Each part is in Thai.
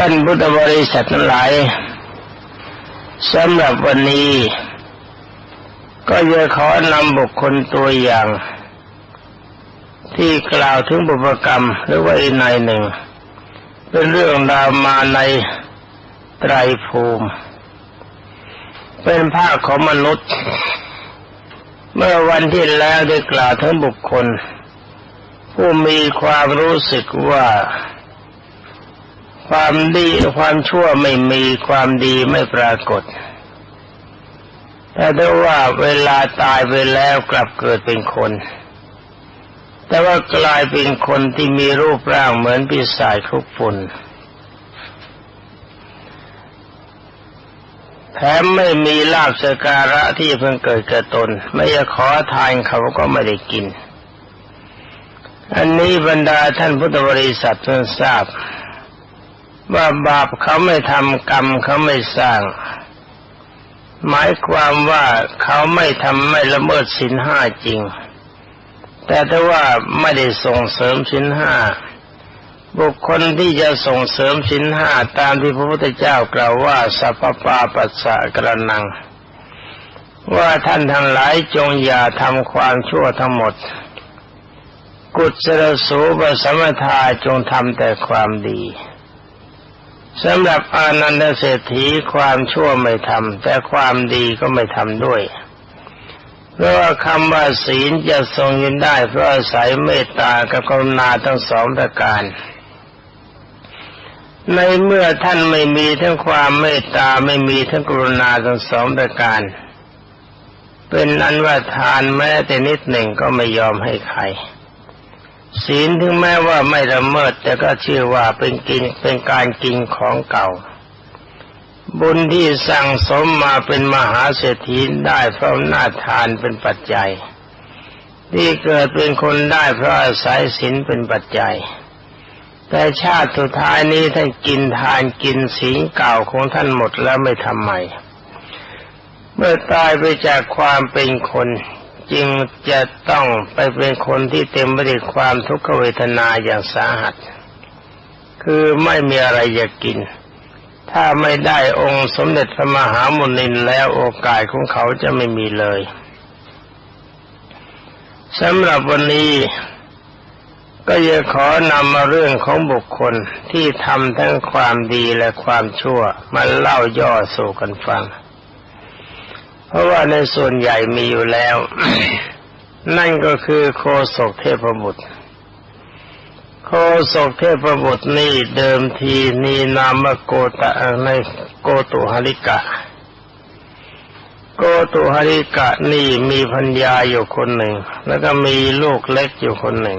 ท่านพุทธบริษัททั้งหลายสำหรับวันนี้ ก็จะขอนำบุคคลตัวอย่าง ที่กล่าวถึงบุพกรรมหรือว่าอีกในหนึ่ง เป็นเรื่องราวมาในไตรภูมิ เป็นภาคของมนุษย์ เมื่อวันที่แล้วได้กล่าวถึงบุคคล ผู้มีความรู้สึกว่า ความดีความชั่วไม่มีความดีไม่ปรากฏ แต่ถ้าว่าเวลาตายไปแล้วกลับเกิดเป็นคน แต่ว่ากลายเป็นคนที่มีรูปร่างเหมือนปีศาจคุกฝุ่นแถมไม่มีลาบสการะที่เพิ่งเกิดกระตน ไม่จะขอทานเขาก็ไม่ได้กิน อันนี้บรรดาท่านพุทธบริษัทเพิ่งทราบ ว่าบาปเขาไม่ทำกรรมเขาไม่สร้าง หมายความว่าเขาไม่ทำไม่ละเมิดสินห้าจริง แต่ถ้าว่าไม่ได้ส่งเสริมสินห้าบุคคลที่จะส่งเสริมสินห้าตามที่พระพุทธเจ้ากล่าวว่าสัพปาปัสสะกระนัง ว่าท่านทั้งหลายจงอย่าทำความชั่วทั้งหมด กุศลสูบสมถาจงทำแต่ความดี สำหรับอานันตเศรษฐีความชั่วไม่ทำแต่ความดีก็ไม่ทำด้วยเพราะว่าคำว่าศีลจะทรงยืนได้เพราะอาศัยเมตตากับกรุณาทั้งสองประการ ในเมื่อท่านไม่มีทั้งความเมตตาไม่มีทั้งกรุณาทั้งสองประการ เป็นนั้นว่าทานแม้แต่นิดหนึ่งก็ไม่ยอมให้ใคร ศีลถึงแม้ว่าไม่ละเมิด แต่ก็เชื่อว่าเป็นกินเป็นการกินของเก่า บุญที่สั่งสมมาเป็นมหาเศรษฐีได้เพราะหน้าทานเป็นปัจจัย ที่เกิดเป็นคนได้เพราะอาศัยศีลเป็นปัจจัย แต่ชาติสุดท้ายนี้ท่านกินทานกินศีลเก่าของท่านหมดแล้วไม่ทำใหม่เมื่อตายไปจากความเป็นคน จึงจะต้องไปเป็นคนที่เต็มไปด้วยความทุกขเวทนาอย่างสาหัส คือไม่มีอะไรจะกิน ถ้าไม่ได้องค์สมเด็จพระมหามุนินแล้วโอกาสของเขาจะไม่มีเลยสำหรับวันนี้ก็จะขอนำมาเรื่องของบุคคลที่ทำทั้งความดีและความชั่วมาเล่าย่อสู่กันฟัง เพราะว่าในส่วนใหญ่มีอยู่แล้ว นั่นก็คือโคศกเทพบุตร โคศกเทพบุตรนี่เดิมทีนีนามโกตะในโกตุหริกะ โกตุหริกะนี่มีพัญญาอยู่คนหนึ่ง แล้วก็มีลูกเล็กอยู่คนหนึ่ง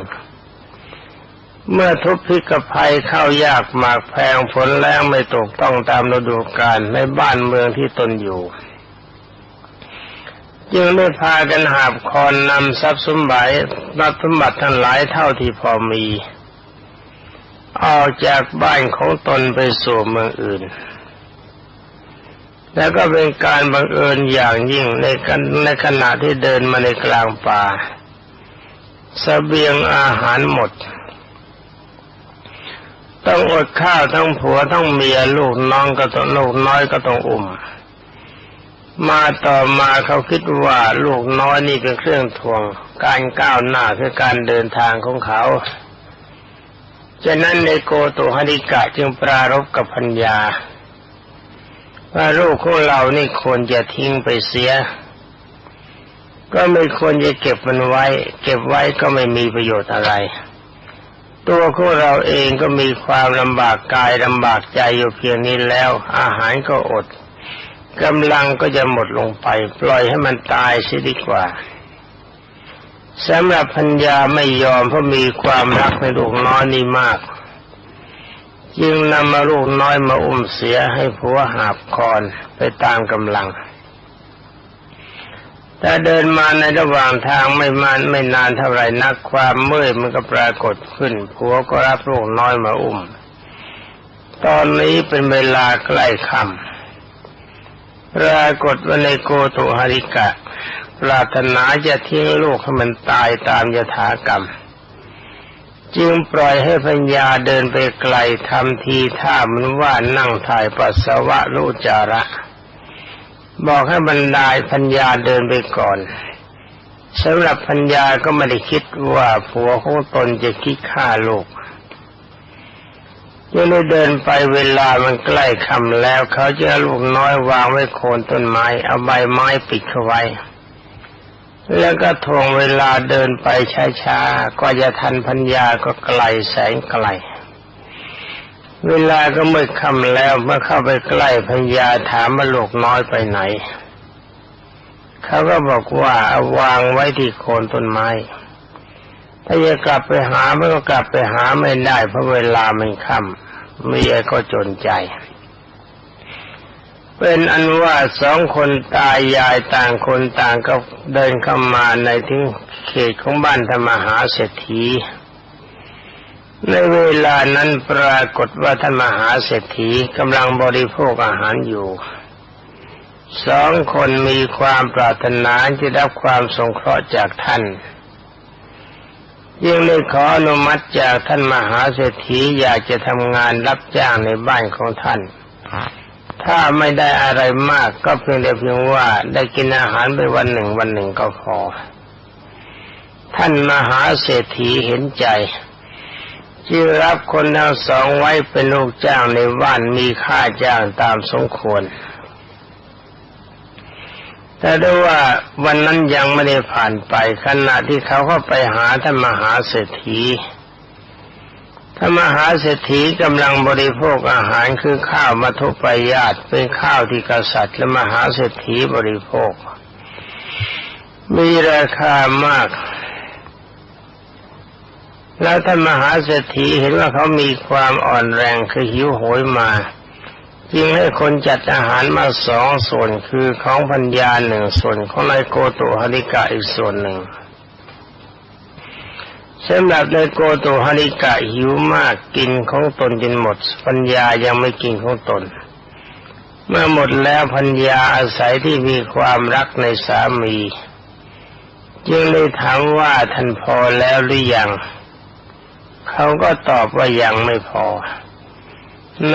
เมื่อทุพพิกภัยเข้ายากหมากแพงฝนแรงไม่ตกต้องตามฤดูกาลในบ้านเมืองที่ตนอยู่ จึงได้พากันหาบคอนนำทรัพย์สมบัตินับสมบัติทั้งหลายเท่าที่พอมีออกจากบ้านของตนไปสู่เมืองอื่น แล้วก็เป็นการบังเอิญอย่างยิ่งในกันในขณะที่เดินมาในกลางป่าสเสบียงอาหารหมด ต้องอดข้าวทั้งผัวทั้งเมียลูกน้องก็ต้องลูกน้อยก็ต้องอุ่ม มาต่อมาเขาคิดว่าลูกน้อยนี่เป็นเครื่องทวง การก้าวหน้าคือการเดินทางของเขาฉะนั้นในโกตุฮริกะจึงปรารบกับพัญญา ว่าลูกของเรานี่ควรจะทิ้งไปเสีย ก็ไม่ควรจะเก็บมันไว้ เก็บไว้ก็ไม่มีประโยชน์อะไร ตัวของเราเองก็มีความลำบากกายลำบากใจอยู่เพียงนี้แล้ว อาหารก็อด กำลังก็จะหมดลงไป ปล่อยให้มันตายเสียดีกว่าสำหรับพัญญาไม่ยอมเพราะมีความรักในลูกน้อยนี่มาก จึงนำมาลูกน้อยมาอุ้มเสียให้ผัวหาบคอนไปตามกำลัง แต่เดินมาในระหว่างทางไม่มานไม่นานเท่าไรนักความเมื่อยมันก็ปรากฏขึ้นผัวก็รับลูกน้อยมาอุ้ม ตอนนี้เป็นเวลาใกล้ค่ำ ปรากฏว่าในโกตุหริกะ ปรารถนาจะทิ้งลูกให้มันตายตามยถากรรม จึงปล่อยให้พัญญาเดินไปไกลทำทีท่ามันว่านั่งถ่ายปัสสาวะลุจาระ บอกให้บรรดาพัญญาเดินไปก่อนสำหรับพัญญาก็ไม่ได้คิดว่าผัวของตนจะคิดฆ่าลูก ยังได้เดินไปเวลามันใกล้ค่ำแล้ว เขาจะเอาลูกน้อยวางไว้โคนต้นไม้เอาใบไม้ปิดเข้าไว้ แล้วก็ทวงเวลาเดินไปช้าๆก็จะทันพัญญาก็ไกลแสงไกล เวลาก็เมืดค่ำแล้วเมื่อเข้าไปใกล้พัญญาถามว่าลูกน้อยไปไหน เขาก็บอกว่าเอาวางไว้ที่โคนต้นไม้ ถ้าจะกลับไปหาไมันก็กลับไปหาไม่ได้ เพราะเวลามันค่ำเมียก็จนใจ เป็นอันว่าสองคนตายายต่างคนต่างก็เดินเข้ามาในที่เขตของบ้านธรรมหาเศรษฐีในเวลานั้นปรากฏว่าท่านมหาเศรษฐีกำลังบริโภคอาหารอยู่ สองคนมีความปรารถนาจะรับความสงเคราะห์จากท่าน ยังได้ขออนุมัติจากท่านมหาเศรษฐีอยากจะทำงานรับจ้างในบ้านของท่าน ถ้าไม่ได้อะไรมากก็เพียงแต่เพียงว่าได้กินอาหารไปวันหนึ่งวันหนึ่งก็พอ ท่านมหาเศรษฐีเห็นใจจึงรับคนทั้งสองไว้เป็นลูกจ้างในบ้านมีค่าจ้างตามสมควร แต่ด้วยว่าวันนั้นยังไม่ได้ผ่านไปขณะที่เขาเข้าไปหาท่านมหาเศรษฐีท่านมหาเศรษฐีกำลังบริโภคอาหารคือข้าวมัทุปยาตเป็นข้าวที่กษัตริย์และมหาเศรษฐีบริโภค มีราคามาก แล้วท่านมหาเศรษฐีเห็นว่าเขามีความอ่อนแรงคือหิวโหยมา จึงให้คนจัดอาหารมาสองส่วนคือของพัญญาหนึ่งส่วนของนายโกตุฮาริกะอีกส่วนหนึ่งสำหรับนายโกตุฮาริกะหิวมากกินของตนจนหมด พัญญายังไม่กินของตน เมื่อหมดแล้วพัญญาอาศัยที่มีความรักในสามี จึงเลยถามว่าท่านพอแล้วหรือยัง เขาก็ตอบว่ายังไม่พอ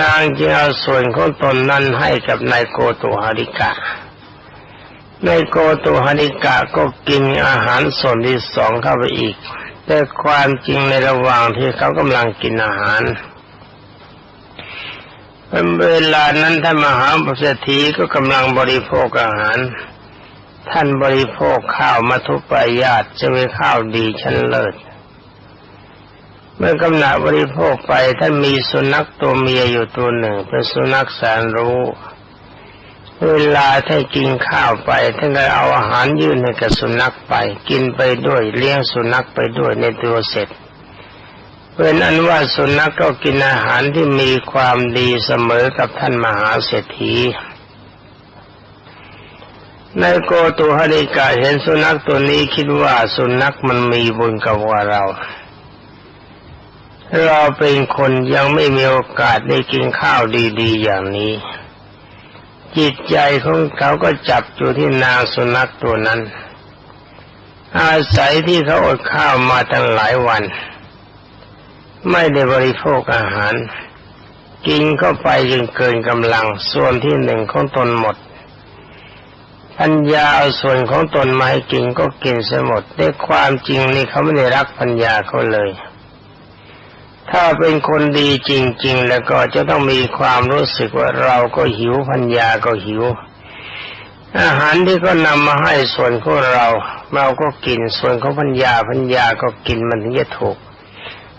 นางจึงเอาส่วนของตนนั้นให้กับนายโกตุฮาริกะนายโกตุฮาริกะก็กินอาหารส่วนที่สองเข้าไปอีก แต่ความจริงในระหว่างที่เขากำลังกินอาหารเป็นเวลานั้นท่านมหาปเศรษฐีก็กำลังบริโภคอาหาร ท่านบริโภคข้าวมาทุปายาตจะเป็นข้าวดีชั้นเลิศ เมื่อกำหนับริโภคไปท่านมีสุนัขตัวเมียอยู่ตัวหนึ่ง เป็นสุนัขแสนรู้ เวลาท่านกินข้าวไปท่านก็เอาอาหารยื่นให้กับสุนัขไป กินไปด้วยเลี้ยงสุนัขไปด้วยในตัวเสร็จเป็นอันว่าสุนัขก็กินอาหารที่มีความดีเสมอกับท่านมหาเศรษฐีในโกตุฮาริกาเห็นสุนัขตัวนี้คิดว่าสุนัขมันมีบุญกับว่าเรา เราเป็นคนยังไม่มีโอกาสได้กินข้าวดีๆอย่างนี้ จิตใจของเขาก็จับอยู่ที่นางสุนัขตัวนั้น อาศัยที่เขาอดข้าวมาตั้งหลายวัน ไม่ได้บริโภคอาหาร กินเข้าไปจนเกินกำลังส่วนที่หนึ่งของตนหมดพัญญาเอาส่วนของตนมาให้กินก็กินเสียหมดด้วยความจริงนี่เขาไม่ได้รักพัญญาเขาเลย ถ้าเป็นคนดีจริง ๆ แล้วก็จะต้องมีความรู้สึกว่าเราก็หิวพัญญาก็หิว อาหารที่ก็นำมาให้ส่วนของเราเราก็กินส่วนของพัญญาพัญญาก็กินมันถึงจะถูก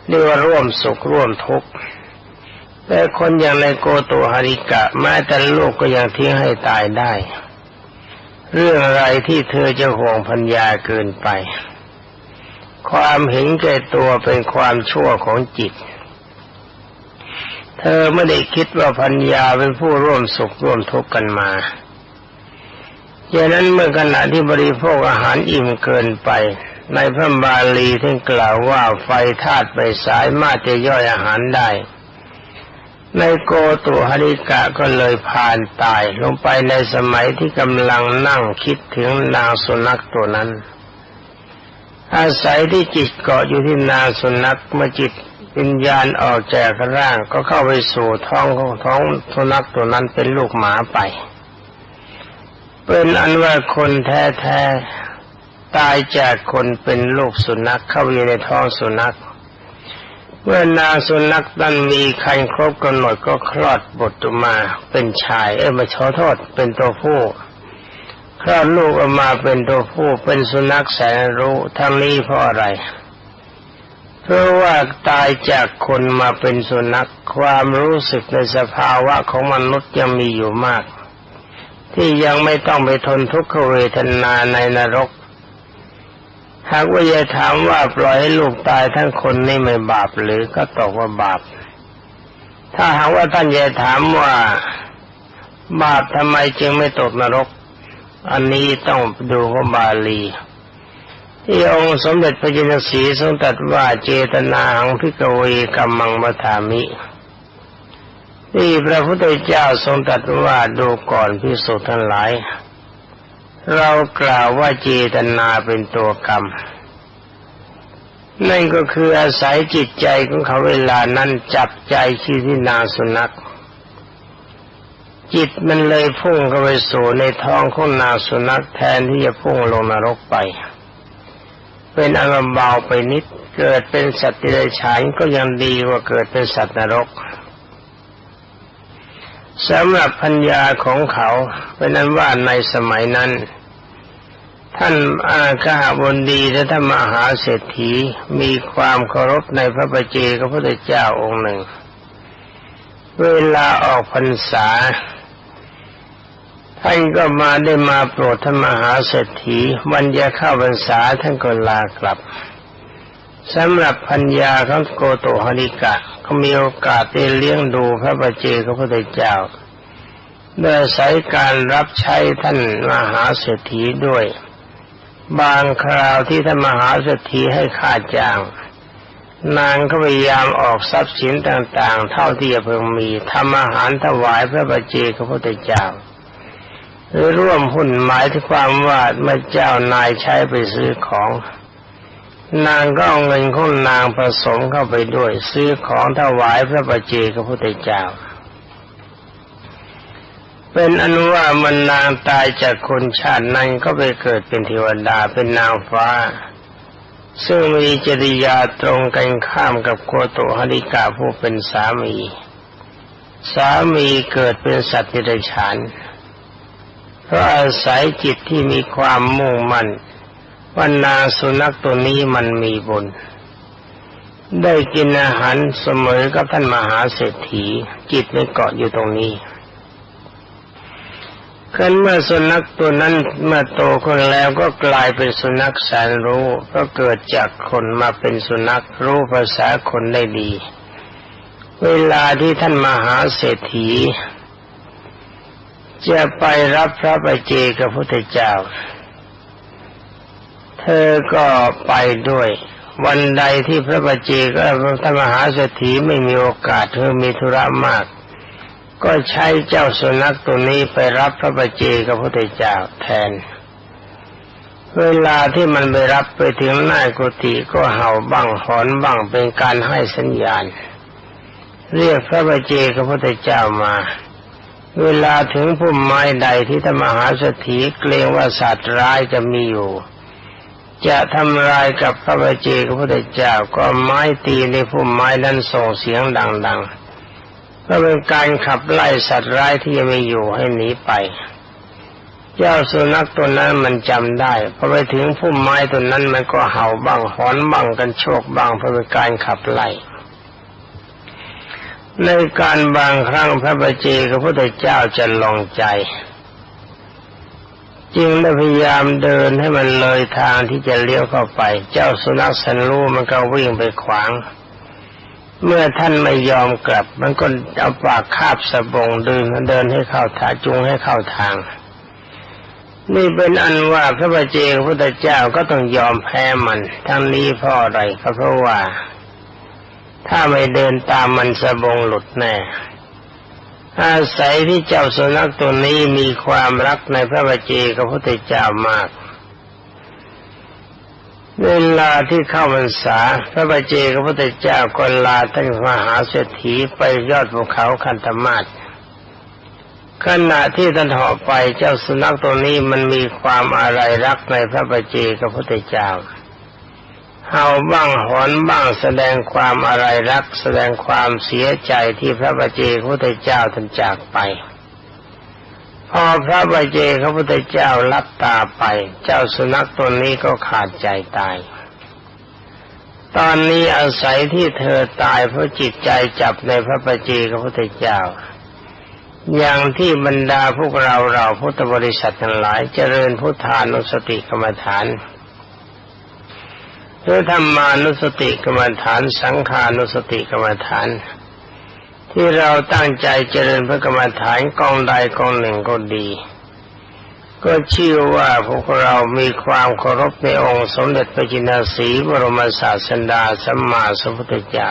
เรียกว่าร่วมสุขร่วมทุกข์แต่คนอย่างในโกโตฮาริกะแม้แต่ลูกก็ยังทิ้งให้ตายได้ เรื่องอะไรที่เธอจะห่วงพัญญาเกินไป ความเห็นแก่ตัวเป็นความชั่วของจิต เธอไม่ได้คิดว่าพัญญาเป็นผู้ร่วมสุขร่วมทุกข์กันมาดังนั้นเมื่อขณะที่บริโภคอาหารอิ่มเกินไป ในพระบาลีท่านกล่าวว่าไฟธาตุไปสายมากจะย่อยอาหารได้ ในโกตุหริกะก็เลยผ่านตายลงไปในสมัยที่กำลังนั่งคิดถึงนางสุนัขตัวนั้น อาศัยที่จิตเกาะอยู่ที่นาสุนัขเมื่อจิตวิญญาณออกจากร่างก็เข้าไปสู่ท้องของท้องสุนัขตัวนั้นเป็นลูกหมาไป เป็นอันว่าคนแท้ๆตายจากคนเป็นลูกสุนัขเข้าอยู่ในท้องสุนัขเมื่อนาสุนัขนั้นมีคันครบกำหนดก็คลอดบทออกมาเป็นชายเอ้ยมาขอโทษเป็นตัวผู้ คลอดลูกออกมาเป็นตัวผู้เป็นสุนัขแสนรู้ทั้งนี้เพราะอะไร เพราะว่าตายจากคนมาเป็นสุนัขความรู้สึกในสภาวะของมนุษย์ยังมีอยู่มาก ที่ยังไม่ต้องไปทนทุกขเวทนาในนรกหากว่าจะถามว่าปล่อยให้ลูกตายทั้งคนนี่ไม่บาปหรือก็ตอบว่าบาป ถ้าหากว่าท่านจะถามว่า บาปทำไมจึงไม่ตกนรก อันนี้ต้องดูว่าบาลี ที่องค์สมเด็จพระจินสีทรงตรัสว่าเจตนาหังพิกเวกัมมังมัามิ ที่พระพุทธเจ้าทรงตรัสว่าดูก่อนพิสุทั้งหลาย เรากล่าวว่าเจตนาเป็นตัวกรรมนั่นก็คืออาศัยจิตใจของเขาเวลานั้นจับใจชื่อที่นาสุนัข จิตมันเลยพุ่งเข้าไปสู่ในท้องของนางสุนัขแทนที่จะพุ่งลงนรกไป เป็นอารมณ์เบาไปนิด เกิดเป็นสัตว์ที่ไรฉานก็ยังดีกว่าเกิดเป็นสัตว์นรกสำหรับพัญญาของเขาเป็นนั้นว่าในสมัยนั้น ท่านอาคาบนดีและท่านมหาเศรษฐีมีความเคารพในพระประเจกพระพุทธเจ้าองค์หนึ่ง เวลาออกพรรษา ท่านก็มาได้มาโปรดท่านมหาเศรษฐีวันจะเข้าพรรษาท่านก็ลากลับสำหรับพัญญาของโกโตฮนิกะ ก็มีโอกาสได้เลี้ยงดูพระบาเจกพระพุทธเจ้าโดยสายการรับใช้ท่านมหาเศรษฐีด้วย บางคราวที่ท่านมหาเศรษฐีให้ค่าจ้าง นางก็พยายามออกทรัพย์สินต่างๆ เท่าที่จะเพิ่งมีทำอาหารถวายพระบาเจกพระพุทธเจ้า หรือร่วมหุ้นหมายถึงความว่าเมื่อเจ้านายใช้ไปซื้อของ นางก็เอาเงินของนางผสมเข้าไปด้วย ซื้อของถวายพระประเจกับพระพุทธเจ้า เป็นอนุว่ามันนางตายจากคนชาตินั้นก็ไปเกิดเป็นเทวดาเป็นนางฟ้า ซึ่งมีจริยาตรงกันข้ามกับโคโตฮริกาผู้เป็นสามี สามีเกิดเป็นสัตว์ที่ไรฉาน เพราะอาศัยจิตที่มีความมุ่งมั่นว่านางสุนัขตัวนี้มันมีบุญ ได้กินอาหารเสมอกับท่านมหาเศรษฐี จิตไม่เกาะอยู่ตรงนี้กันเมื่อสุนัขตัวนั้นเมื่อโตคนแล้วก็กลายเป็นสุนัขแสนรู้ก็เกิดจากคนมาเป็นสุนัขรู้ภาษาคนได้ดี เวลาที่ท่านมหาเศรษฐี จะไปรับพระบาเจกับพุทธเจ้า เธอก็ไปด้วย วันใดที่พระบาเจก็พระมหาเศรษฐีไม่มีโอกาสเธอมีธุระมาก ก็ใช้เจ้าสุนัขตัวนี้ไปรับพระบาเจกับพุทธเจ้าแทน เวลาที่มันไปรับไปถึงหน้ากุฏิก็เห่าบ้างหอนบ้างเป็นการให้สัญญาณ เรียกพระบาเจกับพุทธเจ้ามา เวลาถึงพุ่มไม้ใดที่ธรรมหาสถีเกรงว่าสัตว์ร้ายจะมีอยู่ จะทำลายกับพระบาเจกับพระเจ้าก็ไม้ตีในพุ่มไม้นั้นส่งเสียงดังๆ ก็เป็นการขับไล่สัตว์ร้ายที่ยังไม่อยู่ให้หนีไป เจ้าสุนัขตัวนั้นมันจำได้พอไปถึงพุ่มไม้ตัวนั้นมันก็เห่าบ้างหอนบ้างกันโชกบ้างเพราะเป็นการขับไล่ ในการบางครั้งพระบาเจกับพระพุทธเจ้าจะลองใจ จึงได้พยายามเดินให้มันเลยทางที่จะเลี้ยวเข้าไป เจ้าสุนัขสันรู้มันก็วิ่งไปขวาง เมื่อท่านไม่ยอมกลับ มันก็เอาปากคาบสะบงเดินเดินให้เข้าทางจุงให้เข้าทาง นี่เป็นอันว่าพระบาเจกับพระพุทธเจ้าก็ต้องยอมแพ้มันทั้งนี้เพราะอะไรก็เพราะว่า ถ้าไม่เดินตามมันสะบงหลุดแน่อาศัยที่เจ้าสุนัขตัวนี้มีความรักในพระบาเจกับพระพุทธเจ้ามาก เวลาที่เข้าพรรษาพระบาเจกพระพุทธเจ้าก็ลาท่านมหาเศรษฐีไปยอดภูเขาคันธมาศขณะที่ท่านหอไปเจ้าสุนัขตัวนี้มันมีความอะไรรักในพระบาเจกพระพุทธเจ้า เห่าบ้างหอนบ้างแสดงความอะไรรัก แสดงความเสียใจที่พระบาเจพระพุทธเจ้าท่านจากไป พอพระบาเจพระพุทธเจ้ารับตาไป เจ้าสุนัขตัวนี้ก็ขาดใจตาย ตอนนี้อาศัยที่เธอตายเพราะจิตใจจับในพระบาเจพระพุทธเจ้า อย่างที่บรรดาพวกเราเราพุทธบริษัททั้งหลายเจริญพุทธานุสติกรรมฐาน หรือธรรมานุสติกรรมฐาน สังขานุสติกรรมฐาน ที่เราตั้งใจเจริญพระกรรมฐานกองใดกองหนึ่งก็ดี ก็เชื่อว่าพวกเรามีความเคารพในองค์สมเด็จพระจินสีบรมศาสดาสัมมาสัมพุทธเจ้า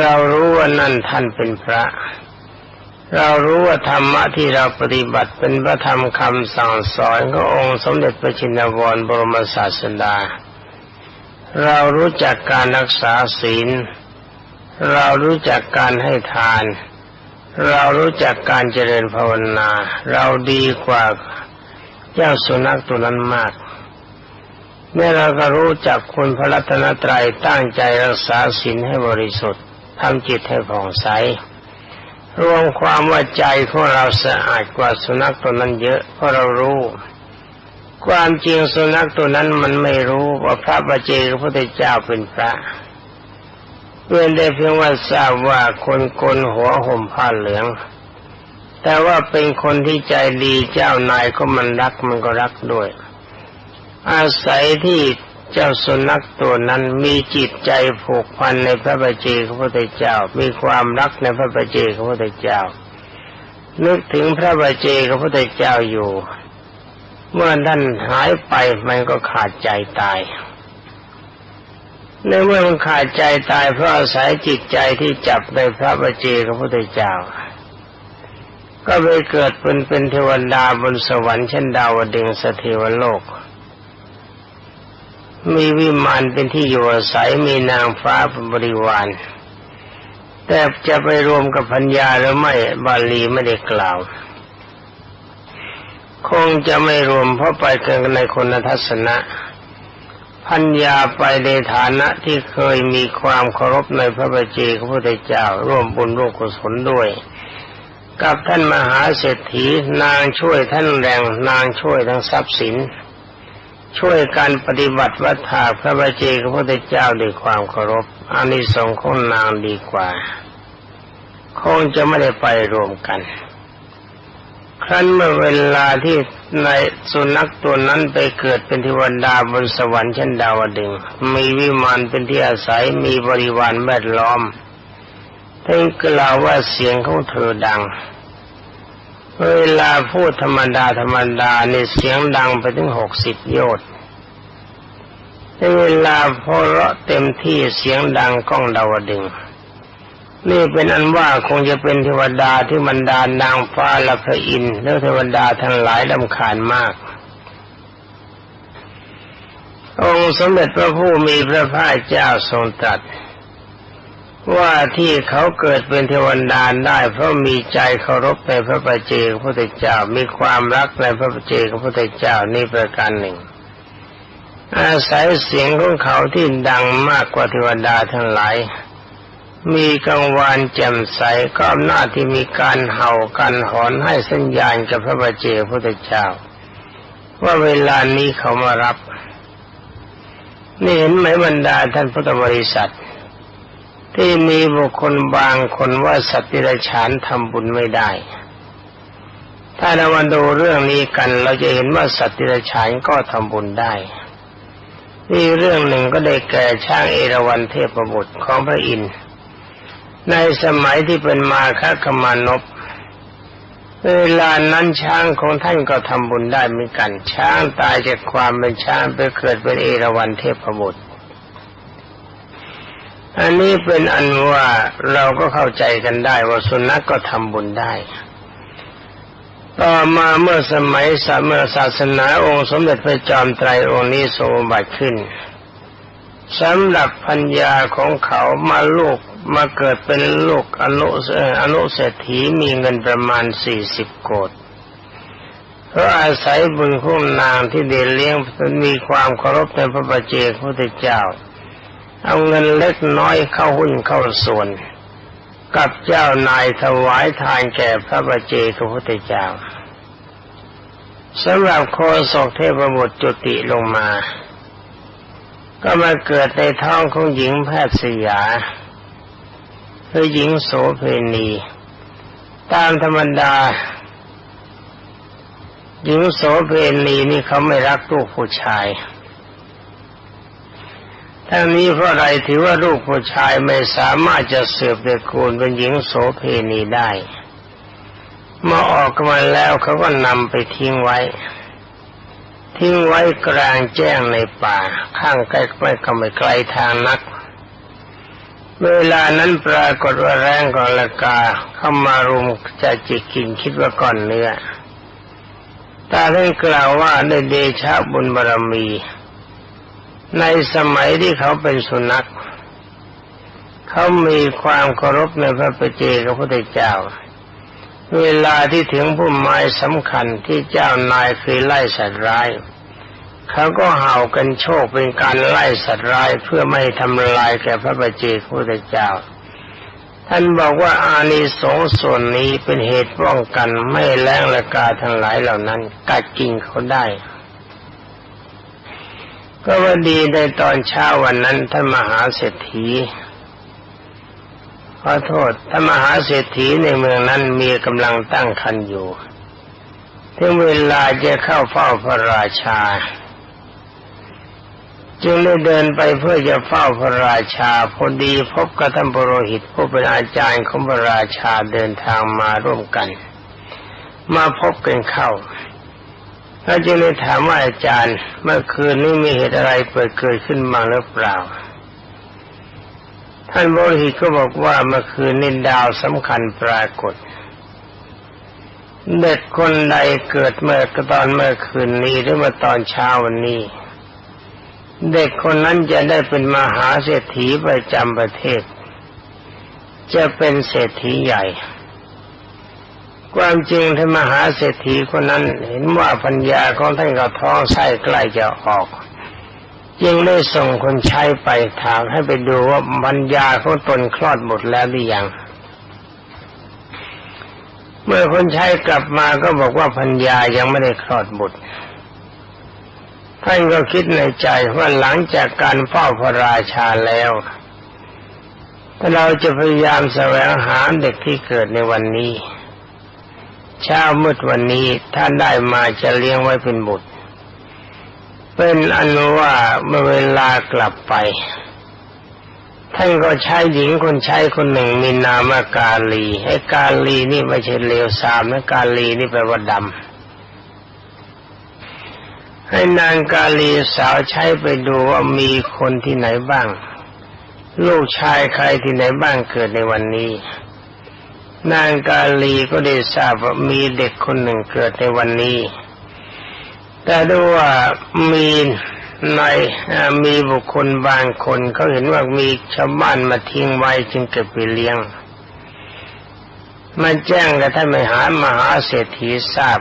เรารู้ว่านั่นท่านเป็นพระเรารู้ว่าธรรมะที่เราปฏิบัติเป็นพระธรรมคำสั่งสอนขององค์สมเด็จพระจินวรบรมศาสดา เรารู้จักการรักษาศีล เรารู้จักการให้ทาน เรารู้จักการเจริญภาวนา เราดีกว่าเจ้าสุนัขตัวนั้นมากเมื่อเราก็รู้จักคุณพระรัตนตรัยตั้งใจรักษาศีลให้บริสุทธิ์ทำจิตให้ผ่องใส รวมความว่าใจของเราสะอาดกว่าสุนัขตัวนั้นเยอะเพราะเรารู้ ความจริงสุนัขตัวนั้นมันไม่รู้ว่าพระบาเจกพระพุทธเจ้าเป็นพระเพื่อนได้เพียงว่าทราบว่าคนกลหัวห่มผ้าเหลือง แต่ว่าเป็นคนที่ใจดีเจ้านายก็มันรักมันก็รักด้วย อาศัยที่เจ้าสุนัขตัวนั้นมีจิตใจผูกพันในพระบัจเจกพระพุทธเจ้า มีความรักในพระบัจเจกพระพุทธเจ้า นึกถึงพระบัจเจกพระพุทธเจ้าอยู่ เมื่อท่านหายไปมันก็ขาดใจตายในเมื่อมันขาดใจตายเพราะอาศัยจิตใจที่จับในพระบัจเจพระพุทธเจ้า ก็ไปเกิดเป็นเป็นเทวดาบนสวรรค์เช่นดาวดึงสเทวโลก มีวิมานเป็นที่อยู่อาศัยมีนางฟ้าเป็นบริวาร แต่จะไปรวมกับพัญญาหรือไม่บาลีไม่ได้กล่าว คงจะไม่รวมเพราะไปเกินในคนทัศนะ พัญญาไปในฐานะที่เคยมีความเคารพในพระบัจเจพระพุทธเจ้า ร่วมบุญร่วมกุศลด้วย กับท่านมหาเศรษฐีนางช่วยท่านแรงนางช่วยทั้งทรัพย์สิน ช่วยการปฏิบัติวัฏฏาพระบัจเจพระพุทธเจ้าด้วยความเคารพอานิสงส์ของนางดีกว่า คงจะไม่ได้ไปรวมกัน ครั้นเมื่อเวลาที่ในสุนัขตัวนั้นไปเกิดเป็นเทวดาบนสวรรค์ชั้นดาวดึง มีวิมานเป็นที่อาศัยมีบริวารแวดล้อมท่านกล่าวว่าเสียงของเธอดัง เวลาพูดธรรมดาธรรมดาในเสียงดังไปถึงหกสิบโยชน์เวลาพอเราะเต็มที่เสียงดังก้องดาวดึง นี่เป็นอันว่าคงจะเป็นเทวดาที่มันดานนางฟ้าและพระอินทร์และเทวดาทั้งหลายลำคาญมาก องค์สมเด็จพระผู้มีพระภาคเจ้าทรงตรัสว่าที่เขาเกิดเป็นเทวดาได้เพราะมีใจเคารพในพระประเจกพระพุทธเจ้ามีความรักในพระประเจกพระพุทธเจ้านี่ประการหนึ่ง อาศัยเสียงของเขาที่ดังมากกว่าเทวดาทั้งหลาย มีกังวานแจ่มใสก็อำนาจที่มีการเห่ากันหอนให้สัญญาณกับพระบาเจพุทธเจ้า ว่าเวลานี้เขามารับ นี่เห็นไหมบรรดาท่านพุทธบริษัท ที่มีบุคคลบางคนว่าสัตว์ิรฉานทำบุญไม่ได้ ถ้าเรามาดูเรื่องนี้กัน เราจะเห็นว่าสัตว์ิรฉานก็ทำบุญได้นี่เรื่องหนึ่งก็ได้แก่ช่างเอราวัณเทพบุตรของพระอินทร์ ในสมัยที่เป็นมาคกมานพเวลานั้นช้างของท่านก็ทำบุญได้เหมือนกัน ช้างตายจากความเป็นช้างไปเกิดเป็นเอราวัณเทพบุตร อันนี้เป็นอันว่าเราก็เข้าใจกันได้ว่าสุนัขกก็ทำบุญได้ ต่อมาเมื่อสมัยสามศาสนาองค์สมเด็จพระจอมไตรองค์นี้ทรงบัติขึ้นสำหรับพัญญาของเขามาลูก มาเกิดเป็นลูกอนุอนุเศรษฐีมีเงินประมาณสี่สิบโกดเพราะอาศัยบุญคุ้มนางที่เดเลี้ยงมีความเคารพในพระบัจเจกพระเจ้า เอาเงินเล็กน้อยเข้าหุ้นเข้าส่วน กับเจ้านายถวายทานแก่พระบัจเจกพระพุทธเจ้าสำหรับโคศกเทพบุตรจุติลงมา ก็มาเกิดในท้องของหญิงแพทย์สยา คือหญิงโสเพณี ตามธรรมดา หญิงโสเพณีนี่เขาไม่รักลูกผู้ชายทั้งนี้เพราะอะไรถือว่าลูกผู้ชายไม่สามารถจะเสืบตระกูลเป็นหญิงโสเพณีได้เมื่อออกมาแล้วเขาก็นำไปทิ้งไว้ ทิ้งไว้กลางแจ้งในป่า ข้างใกล้ไม่ก็ไม่ไกลทางนัก เวลานั้นปรากฏว่าแรงกอลกาเข้ามารุมจะจิกกินคิดว่าก่อนเนื้อตาได้กล่าวว่าในเดชะบุญบารมี ในสมัยที่เขาเป็นสุนัข เขามีความเคารพในพระปเจกับพระพุทธเจ้า เวลาที่ถึงผู้หมายสำคัญที่เจ้านายเคยไล่สัตว์ร้าย เขาก็เห่ากันโชคเป็นการไล่สัตว์ร้ายเพื่อไม่ทำลายแก่พระบัจเจกพุทธเจ้า ท่านบอกว่าอานิสงส์ส่วนนี้เป็นเหตุป้องกันไม่แรงละกาทั้งหลายเหล่านั้น กัดกินเขาได้ ก็ว่าดีในตอนเช้าวันนั้นท่านมหาเศรษฐีขอโทษถ้านมหาเศรษฐีในเมืองนั้นมีกำลังตั้งคันอยู่ ถึงเวลาจะเข้าเฝ้าพระราชา จึงได้เดินไปเพื่อจะเฝ้าพระราชาพอดีพบกับท่านปรหิตผู้เป็นอาจารย์ของพระราชาเดินทางมาร่วมกัน มาพบกันเข้าแล้วจึงได้ถามว่าอาจารย์ เมื่อคืนนี้มีเหตุอะไรเปิดเกิดขึ้นมาหรือเปล่า ท่านบรหิตก็บอกว่าเมื่อคืนนินดาวสำคัญปรากฏเด็กคนใดเกิดเมื่อตอนเมื่อคืนนี้หรือเมื่อตอนเช้าวันนี้ เด็กคนนั้นจะได้เป็นมหาเศรษฐีประจำประเทศ จะเป็นเศรษฐีใหญ่ ความจริงท่านมหาเศรษฐีคนนั้นเห็นว่าปัญญาของท่านกับท้องไส้ใกล้จะออก จึงได้ส่งคนใช้ไปถามให้ไปดูว่าบรรยาของตนคลอดหมดแล้วหรือยังเมื่อคนใช้กลับมาก็บอกว่าพัญญายังไม่ได้คลอดบุตร ท่านก็คิดในใจว่าหลังจากการเฝ้าพระราชาแล้วเราจะพยายามแสวงหาเด็กที่เกิดในวันนี้ เช้ามืดวันนี้ท่านได้มาจะเลี้ยงไว้เป็นบุตร เป็นอนุว่าเมื่อเวลากลับไป ท่านก็ใช้หญิงคนใช้คนหนึ่งมีนามกาลี ให้กาลีนี่ไม่ใช่เลวสามนะกาลีนี่แปลว่าดำ ให้นางกาลีสาวใช้ไปดูว่ามีคนที่ไหนบ้าง ลูกชายใครที่ไหนบ้างเกิดในวันนี้ นางกาลีก็ได้ทราบว่ามีเด็กคนหนึ่งเกิดในวันนี้ แต่ดูว่ามีในมีบุคคลบางคนเขาเห็นว่ามีชาวบ้านมาทิ้งไว้จึงเก็บไปเลี้ยงมาแจ้งกับท่านมหามหาเศรษฐีทราบ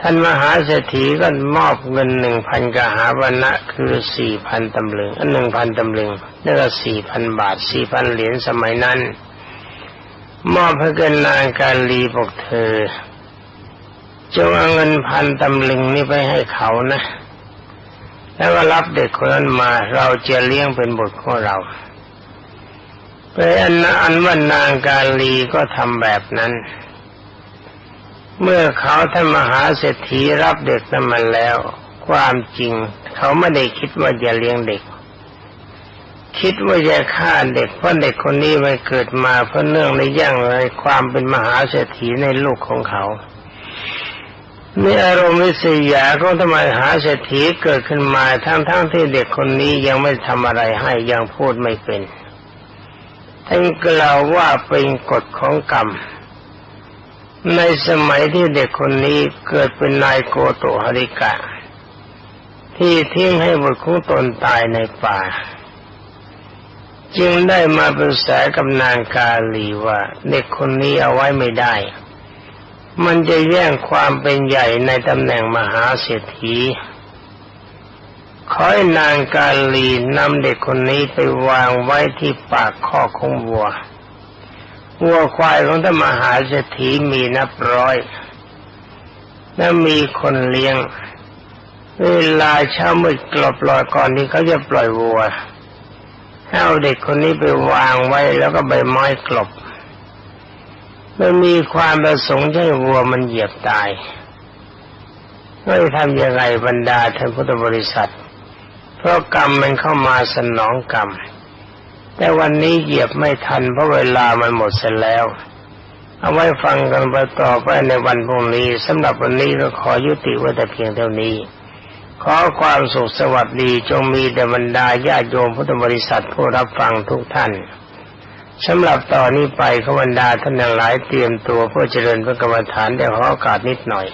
ท่านมหาเศรษฐีก็มอบเงินหนึ่งพันกหาวันนะคือสี่พันตำลึงอันหนึ่งพันตำลึงนั่นก็สี่พันบาทสี่พันเหรียญสมัยนั้น มอบให้เกินนางการลีบอกเธอจงเอาเงินพันตำลึงนี่ไปให้เขานะ แล้วก็รับเด็กคนนั้นมาเราจะเลี้ยงเป็นบุตรของเราไปอันอันว่านางกาลีก็ทำแบบนั้น เมื่อเขาท่านมหาเศรษฐีรับเด็กนั้นมาแล้ว ความจริง เขาไม่ได้คิดว่าจะเลี้ยงเด็ก คิดว่าจะฆ่าเด็กเพราะเด็กคนนี้ไปเกิดมาเพราะเนื่องในย่างในความเป็นมหาเศรษฐีในลูกของเขามีอารมณ์วิสยาของทำไมหาเศรษฐีเกิดขึ้นมาทั้งๆทที่เด็กคนนี้ยังไม่ทำอะไรให้ยังพูดไม่เป็นท่านกล่าวว่าเป็นกฎของกรรม ในสมัยที่เด็กคนนี้เกิดเป็นนายโกโตฮาริกะ ที่ทิ้งให้บุตรของตนตายในป่า จึงได้มาปรึกษากับนางกาลีว่า เด็กคนนี้เอาไว้ไม่ได้ มันจะแย่งความเป็นใหญ่ในตำแหน่งมหาเศรษฐีขอให้นางกาลีนำเด็กคนนี้ไปวางไว้ที่ปากข้อของวัว วัวควายของท่านมหาเศรษฐีมีนับร้อย และมีคนเลี้ยง เวลาเช้ามืดกลบลอยก่อนที่เขาจะปล่อยวัวเอาเด็กคนนี้ไปวางไว้แล้วก็ใบไม้กลบมันมีความประสงค์ให้วัวมันเหยียบตายไม่ทำยังไงบรรดาท่านพุทธบริษัท เพราะกรรมมันเข้ามาสนองกรรม แต่วันนี้เหยียบไม่ทันเพราะเวลามันหมดเสร็จแล้ว เอาไว้ฟังกันไปต่อไปในวันพรุ่งนี้สำหรับวันนี้ก็ขอยุติไว้แต่เพียงเท่านี้ ขอความสุขสวัสดีจงมีแด่บรรดาญาโยมพุทธบริษัทผู้รับฟังทุกท่านสำหรับต่อนนี้ไปขบรรดาท่านทั้งหลายเตรียมตัวเพื่อเจริญพระกรรมฐานได้ขอโอกาสนิดหน่อย